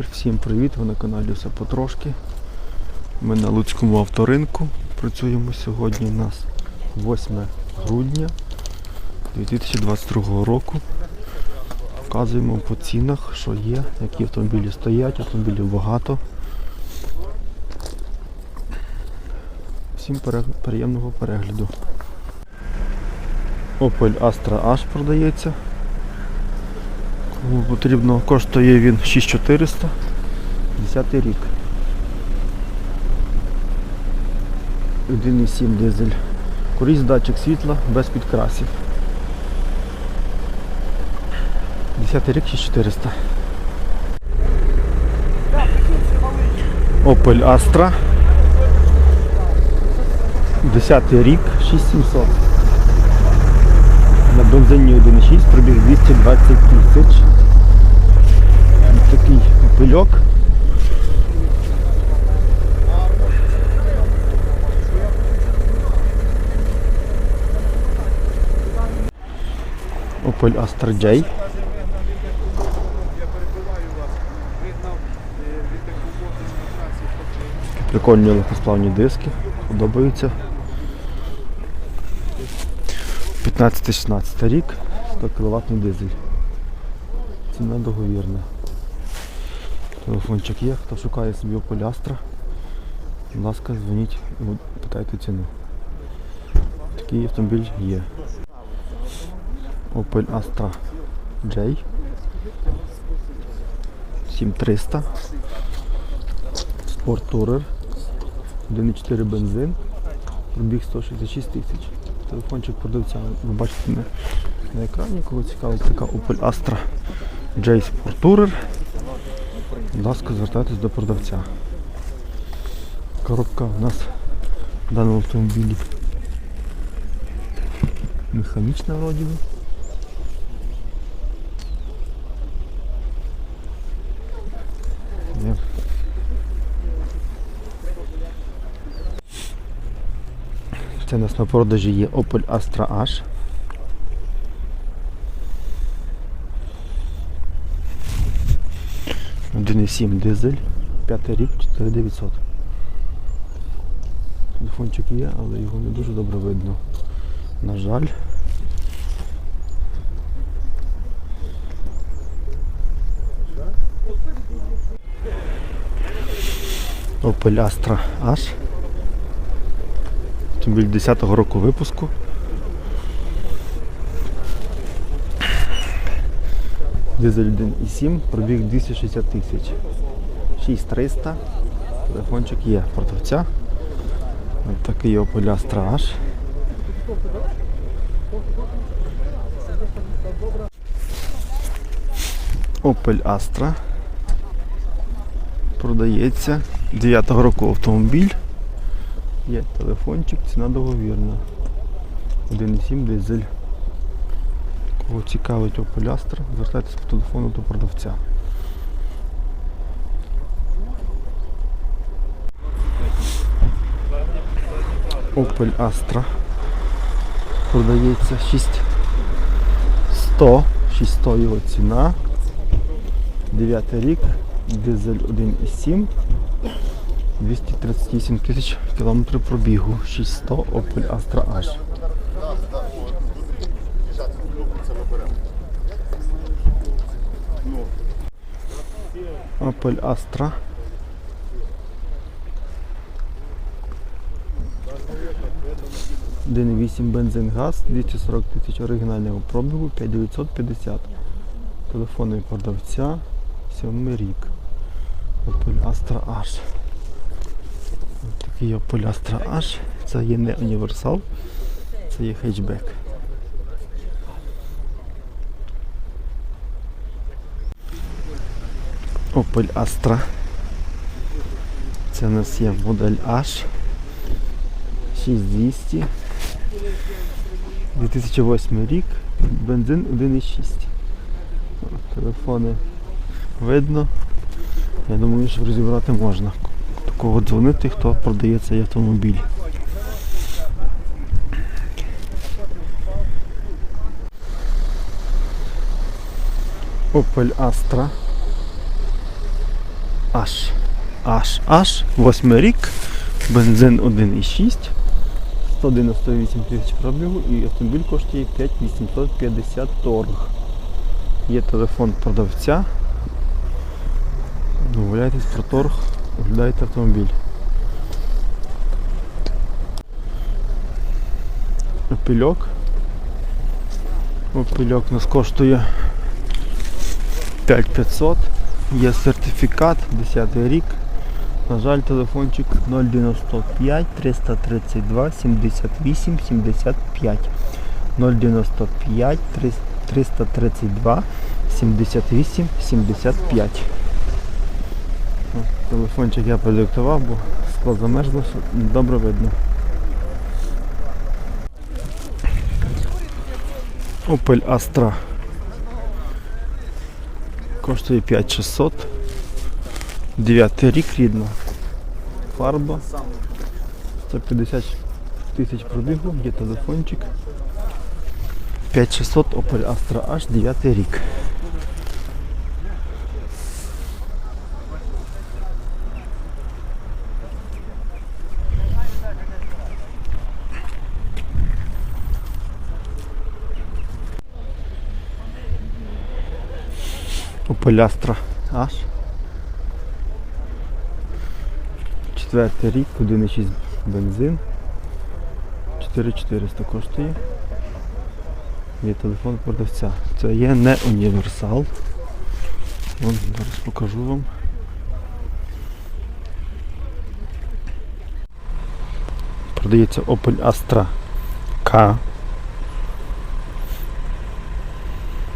Всім привіт! Ви на каналі все потрошки. Ми на Луцькому авторинку працюємо сьогодні. У нас 8 грудня 2022 року. Вказуємо по цінах, що є, які автомобілі стоять, автомобілів багато. Всім приємного перегляду. Opel Astra H продається. Потрібно, коштує він 6400. 10 рік. 1,7 дизель. Круїз датчик світла без підкрасів. 10 рік 6400. Opel Astra. 10 рік 6700. На бензині 1,6 пробіг 220 тисяч. Такий пильок. Opel Astra J. Прикольні легкосплавні диски. Подобаються. 15-16 рік, 100 кВт дизель. Ціна договірна. Телефончик є, хто шукає собі Astra, будь ласка, дзвоніть і питайте ціну. Такий автомобіль є. Opel Astra J 7300 Sport Tourer 1.4 бензин пробіг 166 тисяч. Телефончик продавця ви бачите на, на екрані, кого цікавить така Opel Astra J Sport Tourer. Будь ласка, звертайтесь до продавця. Коробка у нас в даному автомобілі механічна вроді. би. Це у нас на продажі є Opel Astra H. Один і сім дизель, п'ятий рік, 4900. Телефончик є, але його не дуже добре видно. На жаль. Opel Astra H. Автомобіль 10-го року випуску. Дизель 1,7, пробіг 260 тисяч. 6300. Телефончик є продавця. Ось такий Opel Astra H. Opel Astra. Продається. 9-го року автомобіль. Є телефончик, ціна договірна. 1,7 дизель. Кого цікавить Astra, звертайтеся по телефону до продавця. Opel Astra продається 6100, 600 його ціна. 9 рік, дизель 1,7. 238 тисяч кілометрів пробігу. 600 Opel Astra H. Opel Astra. Один 8 бензин газ, 240 тисяч оригінального пробігу, 5950. Телефонний продавця, 7 рік. Opel Astra H. Ось Такий Opel Astra H. Це є не універсал, це є хетчбек. Opel Astra. Це у нас є модель H 6200. 2008 рік. Бензин 1,6. Телефони видно. Я думаю, що розібрати можна. До кого дзвонити, хто продає цей автомобіль. Opel Astra H. H. H. Восьмий рік. Бензин 1,6. 198 тисяч пробігу і автомобіль коштує 5850 торг. Є телефон продавця. Домовляйтесь про торг, оглядайте автомобіль. Опільок. Опільок нас коштує 5500. Є сертифікат, 10 рік. На жаль, телефончик 095 332 78 75. 095 332 78 75. Телефончик я продиктував, бо скло замерзло, добре видно. Opel Astra коштує 5600. 9 рік рідна. Фарба. 150 тисяч пробігу, є телефончик. 5600 Opel Astra H 9 рік. Astra H. Четвертий рік, 1,6 бензин. 4400 коштує. Є телефон продавця. Це є не універсал. Вон, зараз покажу вам. Продається Opel Astra K.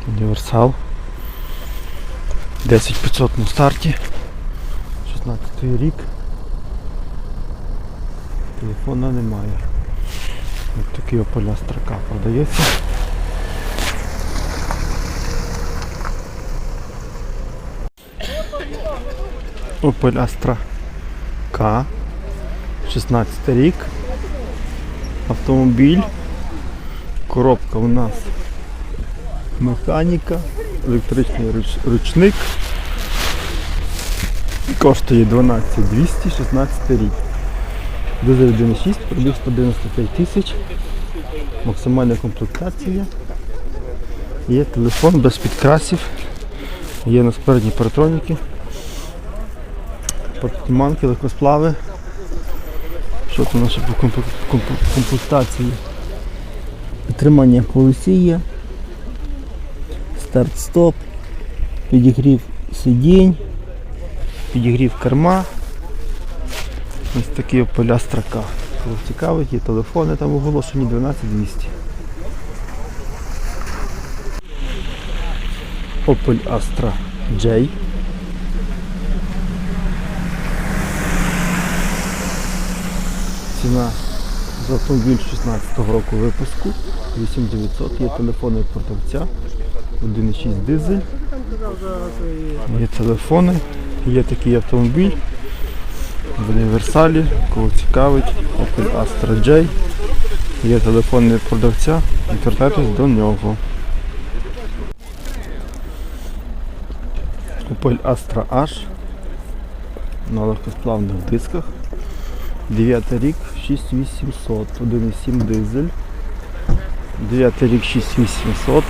Універсал. 10500 на старті. 16 рік. Телефона немає. Ось такий Astra K продається. Opel Astra K. 16 рік. Автомобіль. Коробка у нас механіка, електричний руч- ручник. Коштує 12 200, 16 рік. Дизель 1.6, пробіг 195 тисяч. Максимальна комплектація. Є телефон без підкрасів. Є на спередні паратроніки. Портиманки, легкосплави. Що тут наше по комплек- комплек- комплектації? Підтримання полосі є. Старт-стоп. Підігрів сидінь. Підігрів керма. Ось такі поля строка. Кого цікавить, є телефони там оголошені 12200. Opel Astra J. Ціна за автомобіль 16 року випуску 8900. Є телефони продавця. 1,6 дизель. Є телефони. Є такий автомобіль в універсалі, кого цікавить, Opel Astra J. Є телефонний продавця, звертайтесь до нього. Opel Astra H на легкосплавних дисках. 9 рік 6800, 1,7 дизель. 9 рік 6800.